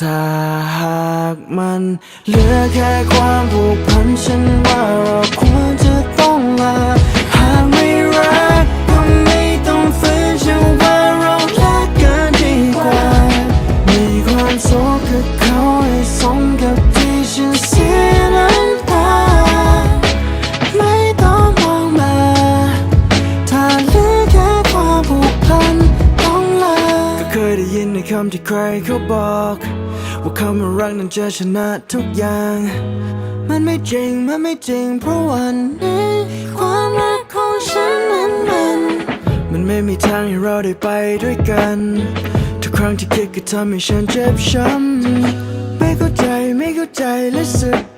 ถ้าหากมันเหลือแค่ความผูกพันฉันว่าเราควรจะต้องลา คำที่ใครเขาบอก ว่าคำว่ารักนั้นจะชนะทุกอย่าง มันไม่จริง มันไม่จริง เพราะวันนี้ความรักของฉันนั้นมัน มันไม่มีทางให้เราได้ไปด้วยกัน ทุกครั้งที่คิดก็ทำให้ฉันเจ็บช้ำไม่เข้าใจไม่เข้าใจและสึก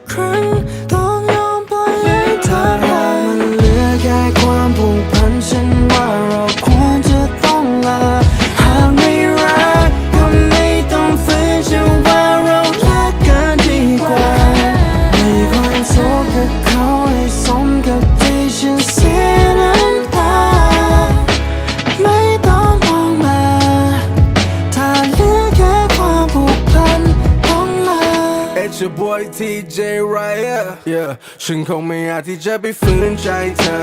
It's your boy TJ Ryan yeah ฉันคงไม่อาจที่จะไปฝืนใจเธอ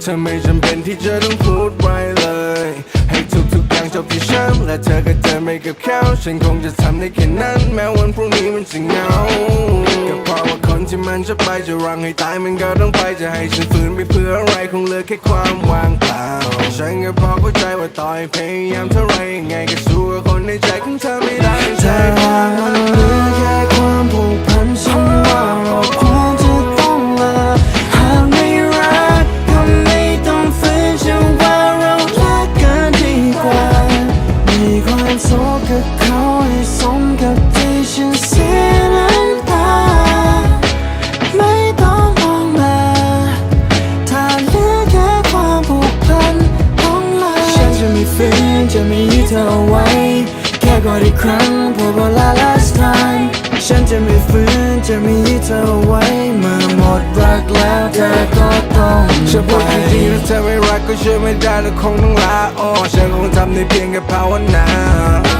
เธอไม่จำเป็นที่จะต้องพูดไว้เลย ให้ทุกๆอย่างจบที่ฉันและเธอก็เดินไปกับเขาฉันคงจะทำได้แค่นั้น แม้วันพรุ่งนี้มันจะเหงาก็เพราะว่าคนที่มันจะไปจะรังให้ตายมันก็ต้องไปจะให้ฉันฝืนไปเพื่ออะไรคงเหลือแค่ความว่างเปล่าฉันก็พอเข้าใจว่าต่อยพยายามเท่าไรยังไงก็สู้กับคนในใจของเธอ เธอเอาไว้ แค่กอดอีกครั้งเพื่อบอกลา last time ฉันจะไม่ฟื้นจะมีเธอเอาไว้ เมื่อหมดรักแล้วเธอก็ต้องฉันไปพูดจริงๆแล้วเธอไม่รักก็ช่วยไม่ได้แล้วคงต้องลาออกฉันคงทำได้เพียงแค่ภาวนา